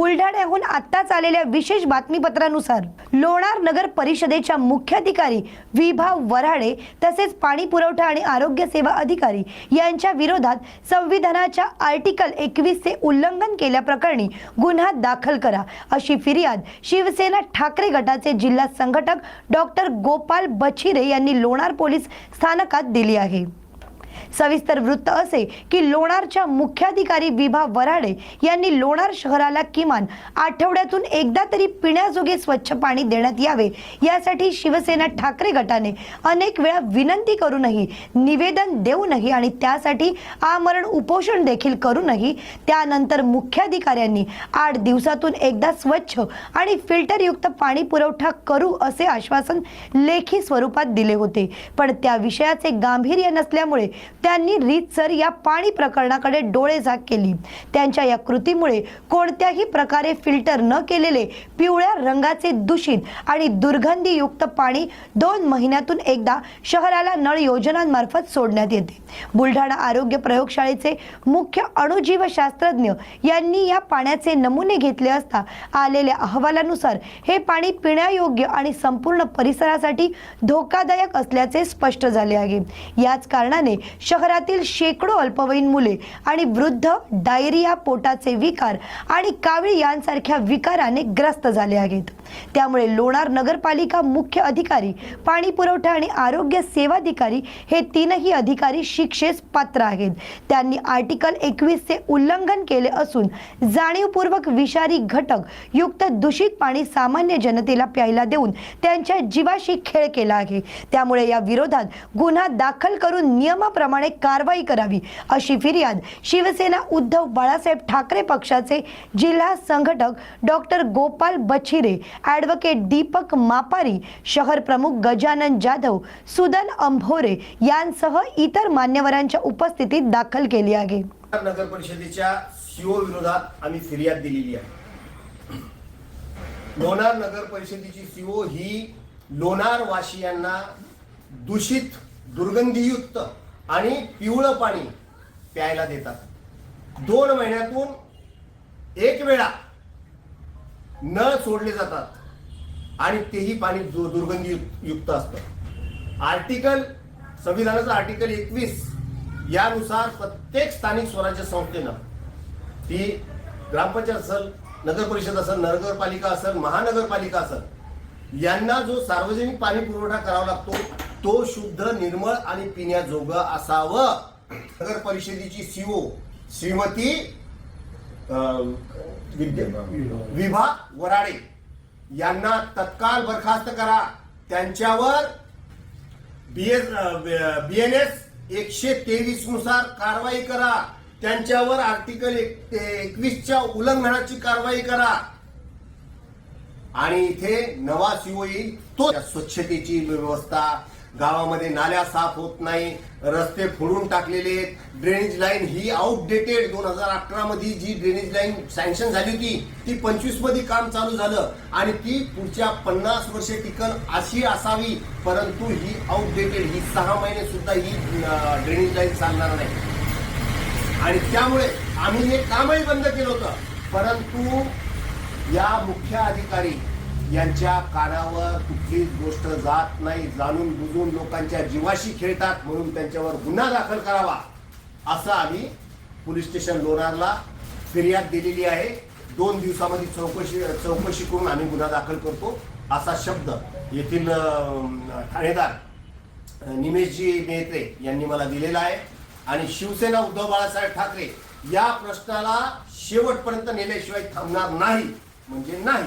बुलढाण्याहून आत्ताच आलेल्या विशेष बातमीपत्रानुसार लोणार नगर परिषदेच्या मुख्याधिकारी विभा वराडे तसेच पाणी पुरवठा आणि आरोग्य सेवा अधिकारी यांच्या विरोधात संविधानाच्या आर्टिकल एकवीसचे उल्लंघन केल्याप्रकरणी गुन्हा दाखल करा अशी फिर्याद शिवसेना ठाकरे गटाचे जिल्हा संघटक डॉक्टर गोपाल बछिरे यांनी लोणार पोलीस स्थानकात दिली आहे. सविस्तर वृत्त असे की लोणारच्या मुख्याधिकारी विभा वराडे यांनी लोणार शहराला किमान आठवड्यातून एकदा तरी पिण्याजोगे स्वच्छ पाणी देण्यात यावे. यासाठी शिवसेना ठाकरे गटाने अनेक वेळा विनंती करूनही निवेदन देऊनही आणि त्यासाठी आमरण उपोषण देखील करूनही त्यानंतर मुख्याधिकाऱ्यांनी आठ दिवसातून एकदा स्वच्छ आणि फिल्टरयुक्त पाणी पुरवठा करू असे आश्वासन लेखी स्वरूपात दिले होते. पण त्या विषयाचे गांभीर्य नसल्यामुळे त्यांनी रीतसर या पाणी प्रकरणाकडे डोळेझाक केली. त्यांच्या या कृतीमुळे कोणत्याही प्रकारे फिल्टर न केलेले पिवळ्या रंगाचे दूषित आणि दुर्गंधीयुक्त पाणी दोन महिन्यातून एकदा शहराला नळ योजनांमार्फत सोडण्यात येते. बुलढाणा आरोग्य प्रयोगशाळेचे मुख्य अणुजीवशास्त्रज्ञ यांनी या पाण्याचे नमुने घेतले असता आलेल्या अहवालानुसार हे पाणी पिण्यायोग्य आणि संपूर्ण परिसरासाठी धोकादायक असल्याचे स्पष्ट झाले आहे. याच कारणाने शहरातील शेकडो अल्पवयीन मुले आणि वृद्ध डायरिया पोटाचे विकार आणि कावळी यांसारख्या विकाराने ग्रस्त झाले आहेत. त्यामुळे लोणार नगरपालिका मुख्य अधिकारी पाणी पुरवठा आणि आरोग्य सेवाधिकारी हे तीनही अधिकारी शिक्षेस पात्र आहेत. त्यांनी आर्टिकल एकवीसचे उल्लंघन केले असून जाणीवपूर्वक विषारी घटक युक्त दूषित पाणी सामान्य जनतेला प्यायला देऊन त्यांच्या जीवाशी खेळ केला आहे. त्यामुळे या विरोधात गुन्हा दाखल करून नियमाप्रमाणे कारवाई करावी अशी फिर्याद शिवसेना उद्धव बाळासाहेब ठाकरे पक्षाचे जिल्हा संघटक डॉक्टर गोपाल बछिरे ॲडव्होकेट दीपक मापारी शहर प्रमुख गजानन जाधव सुदन अंभोरे यांसह इतर मान्यवरांच्या उपस्थितीत दाखल केली आहे. नगर परिषदेच्या सीओ विरोधात आम्ही फिर्याद दिलेली आहे. लोणार नगर परिषदेची सीओ ही लोणार वासियांना दूषित दुर्गंधीयुक्त आणि पिवळं पाणी प्यायला देतात. दोन महिन्यातून एक वेळा नळ सोडले जातात आणि तेही पाणी दु- दुर्गंधीयुक्त असतं. आर्टिकल संविधानाचं आर्टिकल एकवीस यानुसार प्रत्येक स्थानिक स्वराज्य संस्थेनं ती ग्रामपंचायत असेल नगर परिषद असेल नगरपालिका असेल महानगरपालिका असेल यांना जो सार्वजनिक पाणी पुरवठा करावा लागतो तो शुद्ध निर्मळ आणि पिण्याजोगं असावं. नगर परिषदेची सीओ श्रीमती विभा वराडे यांना तत्काळ बरखास्त करा. त्यांच्यावर बीएनएस एकशे तेवीसनुसार कारवाई करा. त्यांच्यावर आर्टिकल एकवीसच्या उल्लंघनाची कारवाई करा. आणि इथे नवा सीओ येईल तो स्वच्छतेची व्यवस्था गावामध्ये नाल्या साफ होत नाही रस्ते फोडून टाकलेले आहेत. ड्रेनेज लाईन ही आउटडेटेड दोन हजार अठरा मध्ये जी ड्रेनेज लाईन सँक्शन झाली होती ती पंचवीसमध्ये काम चालू झालं आणि ती पुढच्या पन्नास वर्षे टिकल अशी असावी परंतु ही आउटडेटेड ही सहा महिने सुद्धा ही ड्रेनेज लाईन चालणार नाही. आणि त्यामुळे आम्ही हे कामही बंद केलं होतं. परंतु या मुख्य अधिकारी यांच्या कानावर कुठलीच गोष्ट जात नाही जाणून बुजून लोकांच्या जीवाशी खेळतात म्हणून त्यांच्यावर गुन्हा दाखल करावा असं आम्ही पोलीस स्टेशन लोणारला फिर्याद दिलेली आहे. दोन दिवसामध्ये चौकशी चौकशी करून आम्ही गुन्हा दाखल करतो असा शब्द येथील ठाणेदार निमेशजी मेहत्रे यांनी मला दिलेला आहे. आणि शिवसेना उद्धव बाळासाहेब ठाकरे या प्रश्नाला शेवटपर्यंत नेल्याशिवाय थांबणार नाही म्हणजे नाही.